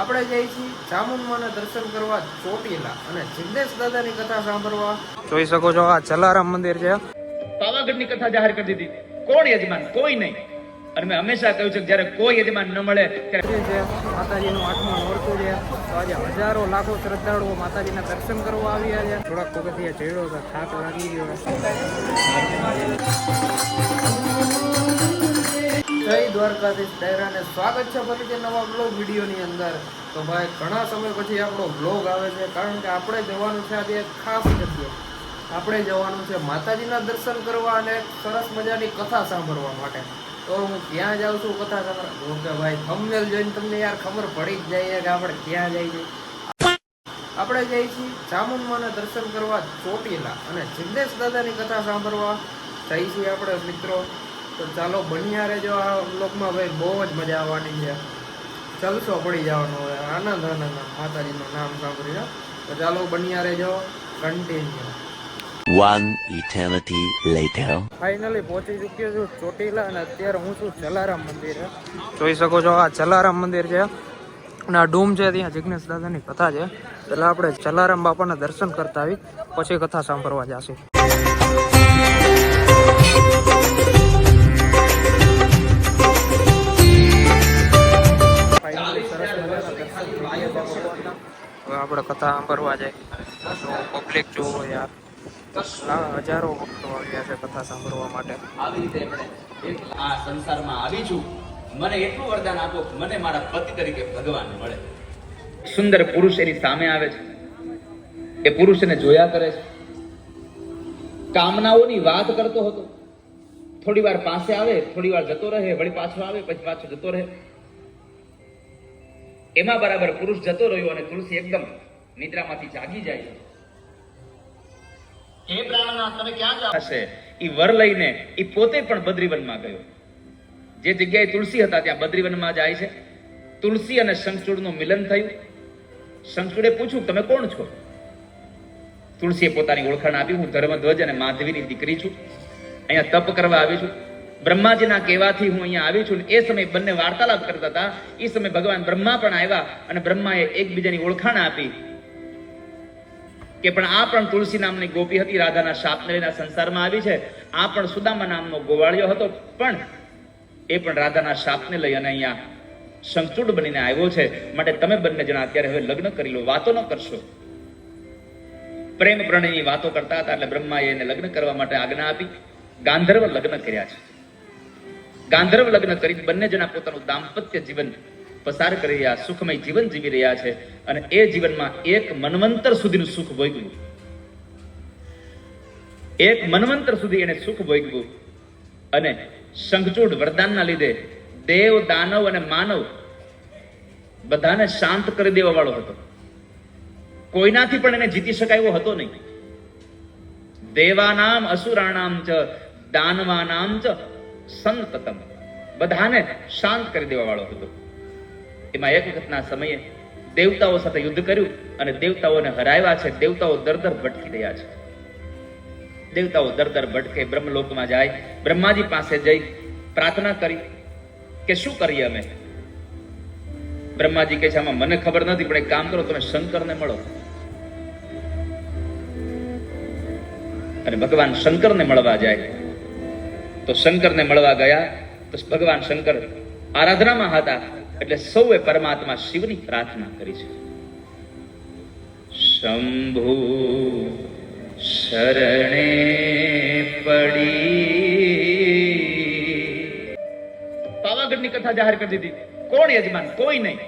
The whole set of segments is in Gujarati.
આપણે જઈએ છીએ ચામુંડમાના દર્શન કરવા ચોટીલા અને જિગ્નેશ દાદાની કથા સાંભળવા. જોઈ શકો છો આ જલારામ મંદિર છે. પાવાગઢની કથા જાહેર કરી દીધી. કોણ યજમાન? કોઈ નહીં. અને મેં હંમેશા કહ્યું છે કે જ્યારે કોઈ યજમાન ન મળે ત્યારે છે માતાજીનું આઠમું નોરતું છે તો આજે હજારો લાખો શ્રદ્ધાળુઓ માતાજીના દર્શન કરવા આવ્યા છે. થોડાક પગથિયા ચડ્યો હતો થાક લાગી ગયો. જય દ્વારકાધીશ ડાયરાને સ્વાગત છે ફરીથી નવા બ્લોગ વિડીયોની અંદર. તો ભાઈ, ઘણા સમય પછી આપણો બ્લોગ આવે છે, કારણ કે આપણે જવાનું છે આજે ખાસ જગ્યાએ. આપણે જવાનું છે માતાજીના દર્શન કરવા અને સરસ મજાની કથા સાંભળવા માટે. તો હું ક્યાં જાઉં છું કથા સાંભળવા. ઓકે ભાઈ થંબનેલ જોઈને તમને યાર ખબર પડી જ જાય કે આપણે ક્યાં જઈએ આપણે જઈએ છીએ ચામુંડમાના દર્શન કરવા ચોટીલા. અને જિગ્નેશ દાદાની કથા સાંભળવા જઈએ છીએ આપણે મિત્રો. તો ચાલો બન્યા રહેજો આ બ્લોકમાં ભાઈ બહુ જ મજા આવવાની છે. જલસો પડી જવાનો હવે. આનંદ આનંદ. માતાજીનું નામ સાંભળીને તો ચાલો બન્યા રહેજો. Continue One eternity later. Finally પહોંચી ચૂક્યો છું ચોટીલા અને અત્યારે હું છું જલારામ મંદિરે જોઈ શકો છો આ જલારામ મંદિર છે. અને આ ડૂમ છે ત્યાં જિગ્નેશ દાદાની કથા છે. એટલે આપણે જલારામ બાપાના દર્શન કરતા આવી પછી કથા સાંભળવા જશું. હવે આપણે કથા સાંભળવા જાય તો પબ્લિક જોવો યાર. હજારો ભક્તો આવ્યા છે કથા સાંભળવા માટે. આવી રીતે એમણે આ સંસારમાં આવી છું. મને એટલું વરદાન આપો મને મારા પતિ તરીકે ભગવાન મળે. સુંદર પુરુષ એની સામે આવે છે. એ પુરુષને જોયા કરે છે. કામનાઓની વાત કરતો હતો. થોડી વાર પાસે આવે થોડી વાર જતો રહે વળી પાછો આવે પછી પાછો જતો રહે. એમાં બરાબર પુરુષ જતો રહ્યો અને તુલસી એકદમ નિદ્રામાંથી જાગી જાય. હે પ્રાણનાથ તમે ક્યાં જાવ હશે. ઈ વર લઈને ઈ પોતે પણ બદ્રીવનમાં ગયો. જે જગ્યાએ તુલસી હતા ત્યાં બદ્રીવનમાં જાય છે. તુલસી અને શંખચૂડનું મિલન થયું. શંખચૂડે પૂછ્યું તમે કોણ છો? તુલસીએ પોતાની ઓળખાણ આપી હું ધર્મધ્વજ અને માધવીની દીકરી છું. અહીંયા તપ કરવા આવી છું. બ્રહ્માજીના કહેવાથી હું અહીંયા આવી છું એ સમયે બંને વાર્તાલાપ કરતા હતા. એ સમયે ભગવાન બ્રહ્મા પણ આવ્યા અને બ્રહ્માએ એકબીજાની ઓળખાણ આપી કે પણ આ પણ તુલસી નામની ગોપી હતી, રાધાના શાપને લઈને સંસારમાં આવી છે. આ પણ સુદામા નામનો ગોવાળિયો હતો, પણ એ પણ રાધાના શાપને લઈ અને અહીંયા સંચૂડ બનીને આવ્યો છે. માટે તમે બંને જણા અત્યારે હવે લગ્ન કરી લો, વાતો ન કરશો. પ્રેમ પ્રણયની વાતો કરતા હતા એટલે બ્રહ્માએ એને લગ્ન કરવા માટે આજ્ઞા આપી. ગાંધર્વ લગ્ન કર્યા છે. ગાંધર્વ લગ્ન કરી બંને જણા પોતાનું દાંપત્ય જીવન પસાર કરી રહ્યા, સુખમય જીવન જીવી રહ્યા છે અને એ જીવનમાં એક મનવંતર સુધીનું સુખ ભોગવ્યું. એક મનવંતર સુધી એને સુખ ભોગવ્યું અને શંખચૂડ વરદાનના લીધે દેવ, દાનવ અને માનવ બધાને શાંત કરી દેવા વાળો હતો. કોઈનાથી પણ એને જીતી શકાય એવો હતો નહીં. દેવાનામ, અસુરાણામ ચ, દાનવાનામ ચ સંતતમ. બધાને શાંત કરી દેવા વાળો હતો. એમાં એક વખતના સમયે દેવતાઓ સાથે યુદ્ધ કર્યું અને દેવતાઓને હરાવ્યા છે. દેવતાઓ દર દર ભટકી રહ્યા છે. દેવતાઓ દર દર ભટકે, બ્રહ્મલોકમાં જાય, બ્રહ્માજી પાસે જઈ પ્રાર્થના કરી કે શું કરીએ અમે? બ્રહ્માજી કહે છે, આમાં મને ખબર નથી, પણ એક કામ કરો, તમે શંકરને મળો. અને ભગવાન શંકરને મળવા જાય. તો શંકરને મળવા ગયા. તો ભગવાન શંકર આરાધનામાં હતા. એટલે સૌએ પરમાત્મા શિવની પ્રાર્થના કરી છે. શંભુ, શરણે પડી. પાવાગઢની કથા જાહેર કરી દીધી. કોણ યજમાન? કોઈ નહીં.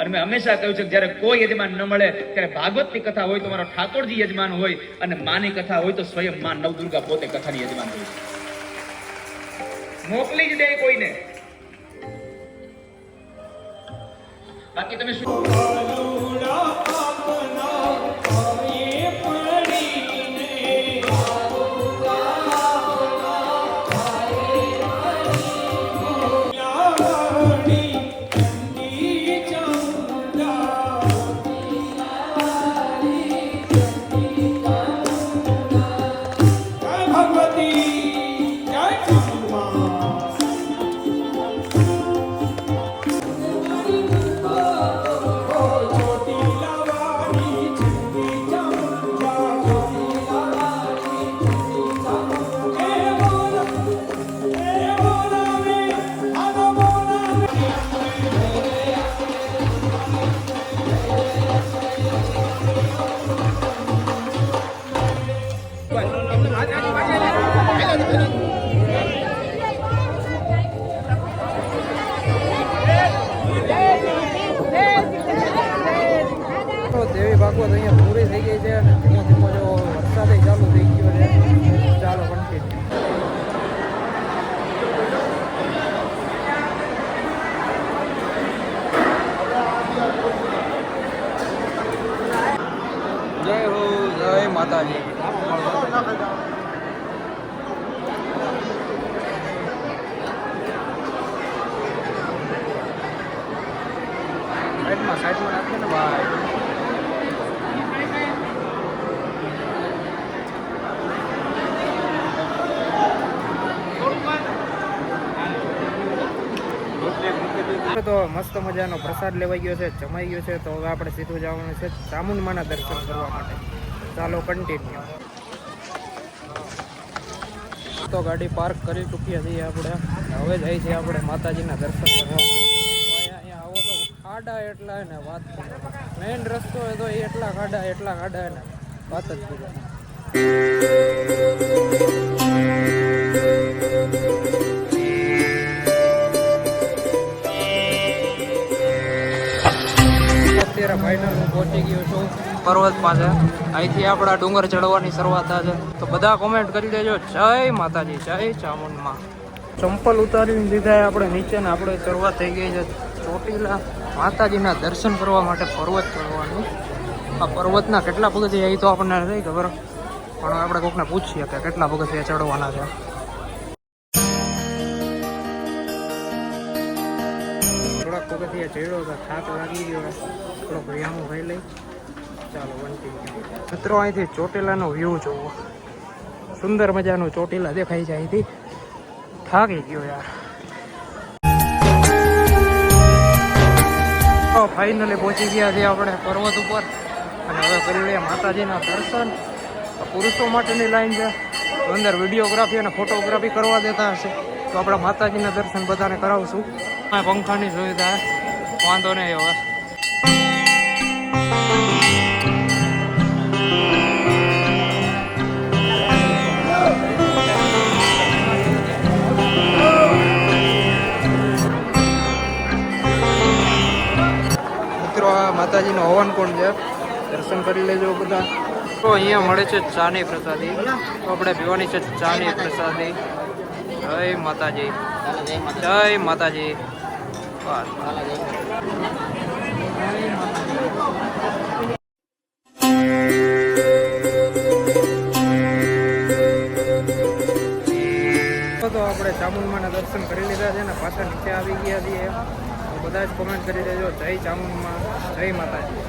અને મેં હંમેશા કહ્યું છે કે જ્યારે કોઈ યજમાન ન મળે, ત્યારે ભાગવતની કથા હોય તો મારો ઠાકોરજી યજમાન હોય અને માની કથા હોય તો સ્વયં માં નવદુર્ગા પોતે કથાની યજમાન હોય છે. મોકલી જ દે કોઈને. બાકી તમે શું માતાજી. સાઈડમાં તો મસ્ત મજાનો પ્રસાદ લેવાઈ ગયો છે, જમાઈ ગયો છે, તો હવે આપણે સીધું જવાનું છે ચામુંડમાના દર્શન કરવા માટે. ચાલો કન્ટિન્યુ તો ગાડી પાર્ક કરી ચૂક્યા છીએ આપણે. હવે જાય છીએ આપણે માતાજીના દર્શન કરવા. અહીંયા આવો તો ખાડા એટલા ને વાત મેઇન રસ્તો હોય તો એ એટલા ખાડા એટલા ખાડા ને. વાત જ પૂછો અત્યારે ફાઇનલ હું પહોંચી ગયો છું. પર્વત પાસે. અહીંથી આપણા ડુંગર ચડવાની શરૂઆત થાય છે. તો બધા કોમેન્ટ કરી દેજો. જય માતાજી, જય ચામુંડમાં. ચંપલ ઉતારીને દીધા આપણે નીચે ને આપણે શરૂઆત થઈ ગઈ છે. ચોટીલા માતાજીના દર્શન કરવા માટે પર્વત ચડવાનું. આ પર્વતના કેટલા પગથિયા એ તો આપણને નથી ખબર. પણ આપણે કોકને પૂછીએ કે કેટલા પગથિયા ચડવાના છે. થોડાક પગથિયા ચડ્યો તો થાક લાગી ગયો થોડોક વ્યાયામ ભાઈ લઈ. ચાલો મિત્રો, અહીંથી ચોટીલાનો વ્યૂ જોવો. સુંદર મજાનું ચોટીલા દેખાય છે થાકી ગયો યાર. ફાઇનલી પહોંચી ગયા છીએ આપણે પર્વત ઉપર. અને હવે કરી લઈએ માતાજીના દર્શન. પુરુષો માટેની લાઈન છે. અંદર વિડીયોગ્રાફી અને ફોટોગ્રાફી કરવા દેતા હશે. તો આપણે માતાજીના દર્શન બધાને કરાવશું. પંખાની સુવિધા વાંધો નહીં હવે. માતાજીનો હવન કોણ છે? દર્શન કરી લેજો બધા. તો અહીંયા મળે છે ચાની પ્રસાદી. તો આપણે પીવાની છે ચાની પ્રસાદી. જય માતાજી. જય માતાજી. તો આપણે ચામુંડમાના દર્શન કરી લીધા છે ને પાછા નીચે આવી ગયા છીએ. બધા જ કોમેન્ટ કરી દેજો. જય ચામુંડમાં જય માતાજી.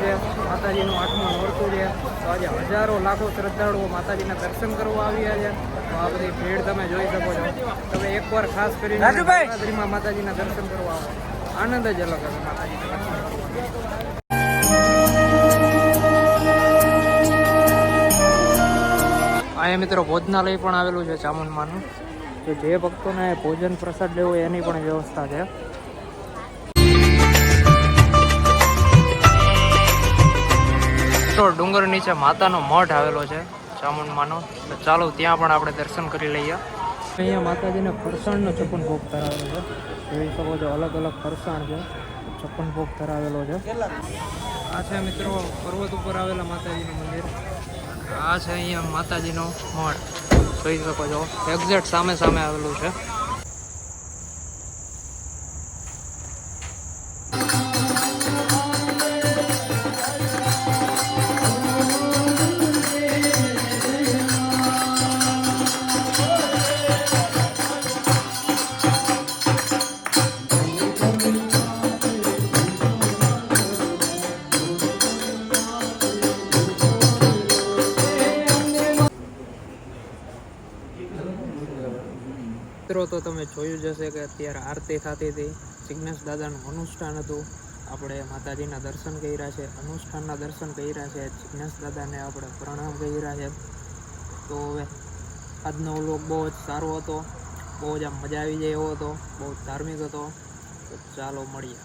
છે. માતાજીનું આઠમું નોરતું છે. તો આજે હજારો લાખો શ્રદ્ધાળુઓ માતાજીના દર્શન કરવા આવ્યા છે. તો આ બધી ભીડ તમે જોઈ શકો છો. તમે એકવાર ખાસ કરીને નવરાત્રિમાં માતાજીના દર્શન કરવા આવો. આનંદ જ અલગ હશે માતાજીના દર્શન અહીંયા મિત્રો ભોજનાલય પણ આવેલું છે ચામુંડમાનું. તો જે ભક્તોને ભોજન પ્રસાદ લેવો એની પણ વ્યવસ્થા છે. તો ડુંગર નીચે માતાનો મઠ આવેલો છે ચામુંડમાનો તો ચાલો, ત્યાં પણ આપણે દર્શન કરી લઈએ. અહીંયા માતાજીને ફરસાણનો છપ્પન ભોગ ધરાવેલો છે. જોઈ શકો છો, અલગ અલગ ફરસાણ છે. છપ્પન ભોગ ધરાવેલો છે. આ છે મિત્રો, પર્વત ઉપર આવેલા માતાજીનું મંદિર. આ છે અહીંયા માતાજીનો મઠ જોઈ શકો છો એક્ઝેક્ટ સામે સામે આવેલું છે. જોયું જ હશે કે અત્યારે આરતી થતી હતી. જિજ્ઞેશ દાદાનું અનુષ્ઠાન હતું. આપણે માતાજીના દર્શન કર્યા છે. અનુષ્ઠાનના દર્શન કર્યા છે. જિજ્ઞેશ દાદાને આપણે પ્રણામ કર્યા છે. તો હવે આજનો વ્લોગ બહુ જ સારો હતો. બહુ જ આમ મજા આવી જાય એવો હતો. બહુ ધાર્મિક હતો. તો ચાલો મળીએ.